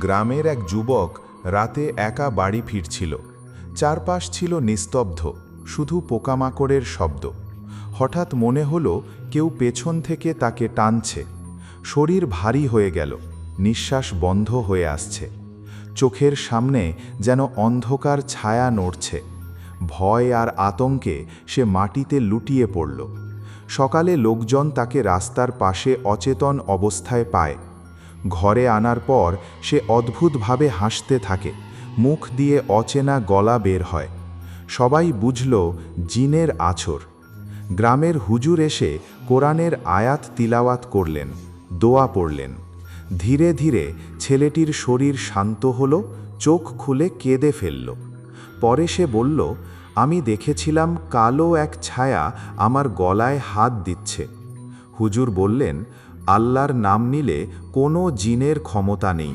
গ্রামের এক যুবক রাতে একা বাড়ি ফিরছিল। চারপাশ ছিল নিস্তব্ধ, শুধু পোকামাকড়ের শব্দ। হঠাৎ মনে হলো কেউ পেছন থেকে তাকে টানছে। শরীর ভারী হয়ে গেল, নিঃশ্বাস বন্ধ হয়ে আসছে। চোখের সামনে যেন অন্ধকার ছায়া নড়ছে। ভয় আর আতঙ্কে সে মাটিতে লুটিয়ে পড়ল। সকালে লোকজন তাকে রাস্তার পাশে অচেতন অবস্থায় পায়। ঘরে আনার পর সে অদ্ভুতভাবে হাসতে থাকে, মুখ দিয়ে অচেনা গলা বের হয়। সবাই বুঝল, জিনের আছর। গ্রামের হুজুর এসে কোরআনের আয়াত তিলাওয়াত করলেন, দোয়া পড়লেন। ধীরে ধীরে ছেলেটির শরীর শান্ত হল, চোখ খুলে কেঁদে ফেলল। পরে সে বলল, আমি দেখেছিলাম কালো এক ছায়া আমার গলায় হাত দিচ্ছে। হুজুর বললেন আল্লাহর নাম নিলে কোনো জিনের ক্ষমতা নেই।